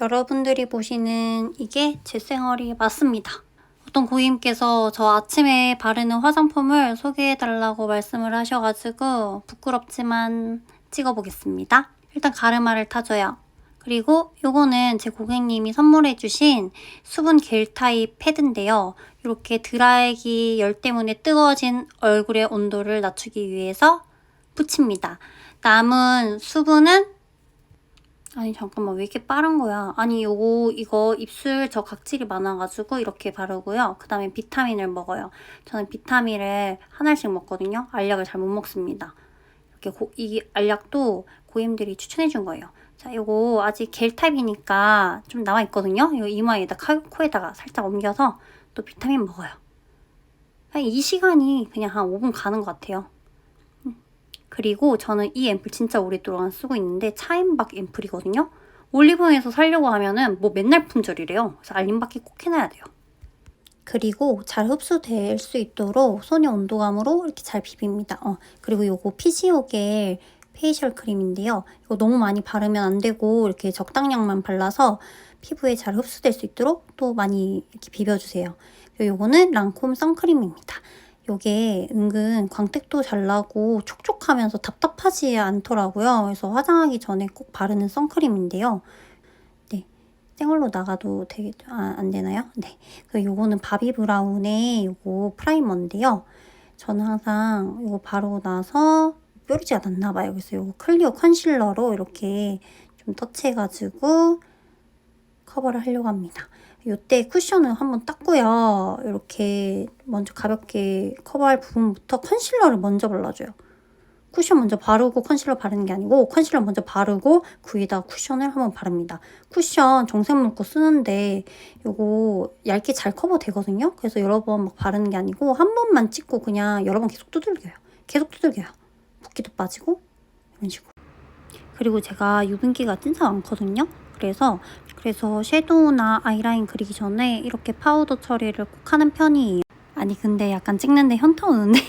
여러분들이 보시는 이게 제 생얼이 맞습니다. 어떤 고객님께서 저 아침에 바르는 화장품을 소개해달라고 말씀을 하셔가지고 부끄럽지만 찍어보겠습니다. 일단 가르마를 타줘요. 그리고 요거는 제 고객님이 선물해주신 수분 겔 타입 패드인데요. 이렇게 드라이기 열 때문에 뜨거워진 얼굴의 온도를 낮추기 위해서 붙입니다. 남은 수분은 아니 잠깐만 왜 이렇게 빠른 거야? 아니 요거 이거 입술 저 각질이 많아가지고 이렇게 바르고요. 그 다음에 비타민을 먹어요. 저는 비타민을 하나씩 먹거든요. 알약을 잘 못 먹습니다. 이렇게 고, 이 알약도 고객님들이 추천해 준 거예요. 자, 요거 아직 겔 타입이니까 좀 남아 있거든요. 이거 이마에다 카- 코에다가 살짝 옮겨서 또 비타민 먹어요. 이 시간이 그냥 한 5분 가는 것 같아요. 음. 그리고 저는 이 앰플 진짜 오랫동안 쓰고 있는데 차인박 앰플이거든요. 올리브영에서 살려고 하면은 뭐 맨날 품절이래요. 그래서 알림받기 꼭 해놔야 돼요. 그리고 잘 흡수될 수 있도록 손의 온도감으로 이렇게 잘 비빕니다. 어, 그리고 요거 피지오겔 페이셜 크림인데요. 이거 너무 많이 바르면 안 되고 이렇게 적당량만 발라서 피부에 잘 흡수될 수 있도록 또 많이 이렇게 비벼주세요. 요거는 랑콤 선크림입니다. 요게 은근 광택도 잘 나고 촉촉하면서 답답하지 않더라고요. 그래서 화장하기 전에 꼭 바르는 선크림인데요. 네. 생얼로 나가도 되게, 아, 안 되나요? 네. 그리고 요거는 바비 브라운의 요거 프라이머인데요. 저는 항상 요거 바르고 나서 뾰루지가 났나 봐요. 그래서 요거 클리오 컨실러로 이렇게 좀 터치해가지고 커버를 하려고 합니다. 요때 쿠션을 한번 닦고요. 이렇게 먼저 가볍게 커버할 부분부터 컨실러를 먼저 발라줘요. 쿠션 먼저 바르고 컨실러 바르는 게 아니고 컨실러 먼저 바르고 그 위에다가 쿠션을 한번 바릅니다. 쿠션 정색 물고 쓰는데 요거 얇게 잘 커버 되거든요. 그래서 여러 번 막 바르는 게 아니고 한 번만 찍고 그냥 여러 번 계속 두들겨요. 계속 두들겨요. 붓기도 빠지고 이런 식으로. 그리고 제가 유분기가 진짜 많거든요. 그래서 그래서 섀도우나 아이라인 그리기 전에 이렇게 파우더 처리를 꼭 하는 편이에요. 아니 근데 약간 찍는데 현타 오는데